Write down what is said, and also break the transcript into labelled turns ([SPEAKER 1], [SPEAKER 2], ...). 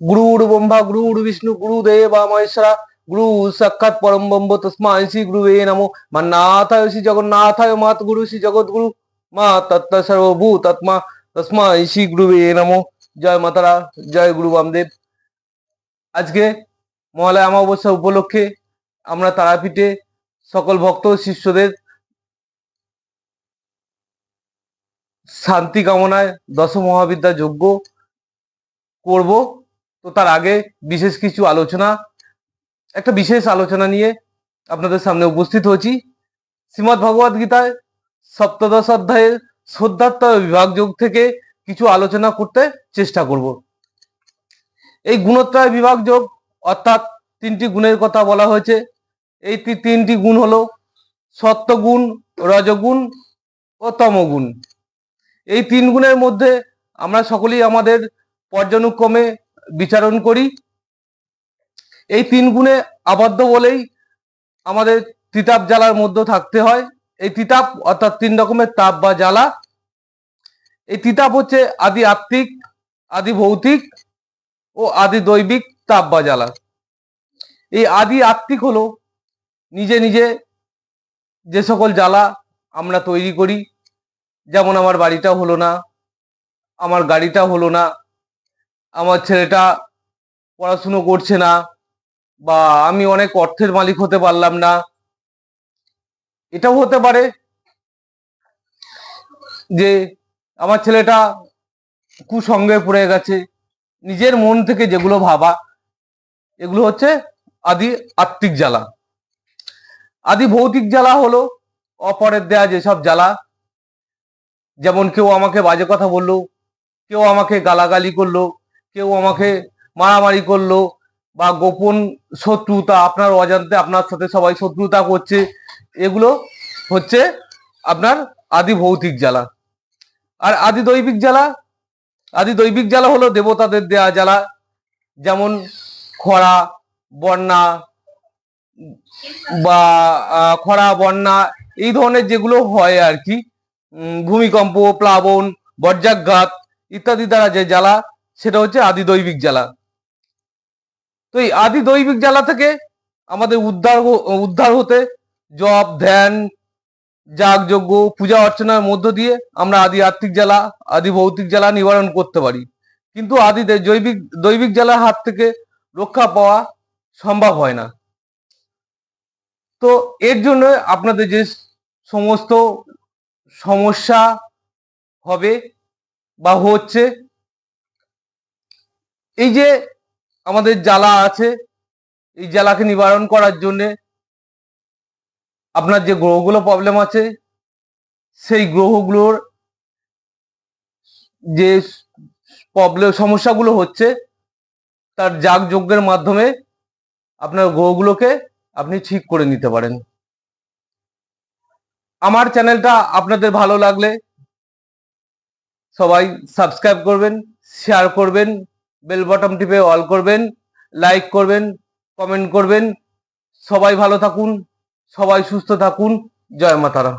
[SPEAKER 1] গুরু ব্রহ্মা গুরু গুরু বিষ্ণু গুরু দেবা মহেশ্বরা গুরু সাক্ষাৎ পরম ব্রহ্ম তসমা শ্রী গুরু এ নমো মান্নাথায় শ্রী জগন্নাথায় মাত গুরু শ্রী জগৎগুরু মা তত্ত্ব সর্বভূত আত্মা তসমা শ্রী এ নমো জয় মাতারা জয় গুরু বামদেব আজকে মহালয়া অমাবস্যা উপলক্ষে আমরা তারাপীঠে সকল ভক্ত শিষ্যদের শান্তি কামনায় দশ মহাবিদ্যা যজ্ঞ করব। তো তার আগে বিশেষ কিছু আলোচনা, একটা বিশেষ আলোচনা নিয়ে আপনাদের সামনে উপস্থিত হয়েছি। শ্রীমৎ ভগবদ গীতায় সপ্তদশ অধ্যায়ের শ্রদ্ধাত্ম বিভাগ যোগ থেকে কিছু আলোচনা করতে চেষ্টা করব। এই গুণত্রয় বিভাগ যোগ অর্থাৎ তিনটি গুণের কথা বলা হয়েছে। এই তিনটি গুণ হলো সত্যগুণ রজগুণ ও তমগুণ। এই তিন গুণের মধ্যে আমরা সকলেই আমাদের পর্যানুক্রমে বিচারণ করি। এই তিন গুণে আবদ্ধ বলেই আমাদের তিতাব জ্বালার মধ্যে থাকতে হয়। এই তিতাব অর্থাৎ তিন রকমের তাপ বা জ্বালা। এই তিতাব হচ্ছে আদি আত্মিক, আদি ভৌতিক ও আদি দৈবিক তাপ বা জ্বালা। এই আদি আত্মিক হলো নিজে নিজে যে সকল জ্বালা আমরা তৈরি করি। যেমন আমার বাড়িটা হলো না, আমার গাড়িটা হলো না আমার ছেলেটা পড়াশুনো করছে না বা আমি অনেক অর্থের মালিক হতে পারলাম না। এটাও হতে পারে যে আমার ছেলেটা কুসঙ্গে পড়ে গেছে। নিজের মন থেকে যেগুলো ভাবা, এগুলো হচ্ছে আদি আত্মিক জ্বালা। আদি ভৌতিক জ্বালা হলো অপরের দেয়া যেসব জ্বালা, যেমন কেউ আমাকে বাজে কথা বলল, কেউ আমাকে গালাগালি করল কেউ আমাকে মারামারি করল বা গোপন শত্রুতা, আপনার অজান্তে আপনার সাথে সবাই শত্রুতা করছে, এগুলো হচ্ছে আপনার আদি ভৌতিক জ্বালা। আর আদি দৈবিক জ্বালা, আদি দৈবিক জ্বালা হলো দেবতাদের দেয়া জ্বালা, যেমন খরা, বন্যা বা খরা, বন্যা, এই ধরনের যেগুলো হয় আর কি ভূমিকম্প, প্লাবন, বজ্রাঘাত ইত্যাদি দ্বারা যে জ্বালা সেটা হচ্ছে আদি দৈবিক জ্বালা। তো এই আদি দৈবিক জ্বালা থেকে আমাদের উদ্ধার উদ্ধার হতে জপ, ধ্যান যাগ যজ্ঞ পূজা অর্চনার মধ্য দিয়ে আমরা আদি আত্মিক জ্বালা, আদি ভৌতিক জ্বালা নিবারণ করতে পারি। কিন্তু আদি জৈবিক, দৈবিক জ্বালার হাত থেকে রক্ষা পাওয়া সম্ভব হয় না। তো এর জন্য আপনাদের যে সমস্ত সমস্যা হবে বা হচ্ছে এই যে আমাদের জ্বালা আছে, এই জ্বালাকে নিবারণ করার জন্য আপনার যে গ্রহগুলো প্রবলেম আছে, সেই গ্রহগুলোর যে প্রবলেম সমস্যাগুলো হচ্ছে, তার যাগ যজ্ঞের মাধ্যমে আপনার গ্রহগুলোকে আপনি ঠিক করে নিতে পারেন। আমার চ্যানেলটা আপনাদের ভালো লাগলে সবাই সাবস্ক্রাইব করবেন শেয়ার করবেন বেল বটম টিপে অল করবেন লাইক করবেন কমেন্ট করবেন। সবাই ভালো থাকুন, সবাই সুস্থ থাকুন। জয় মাতারা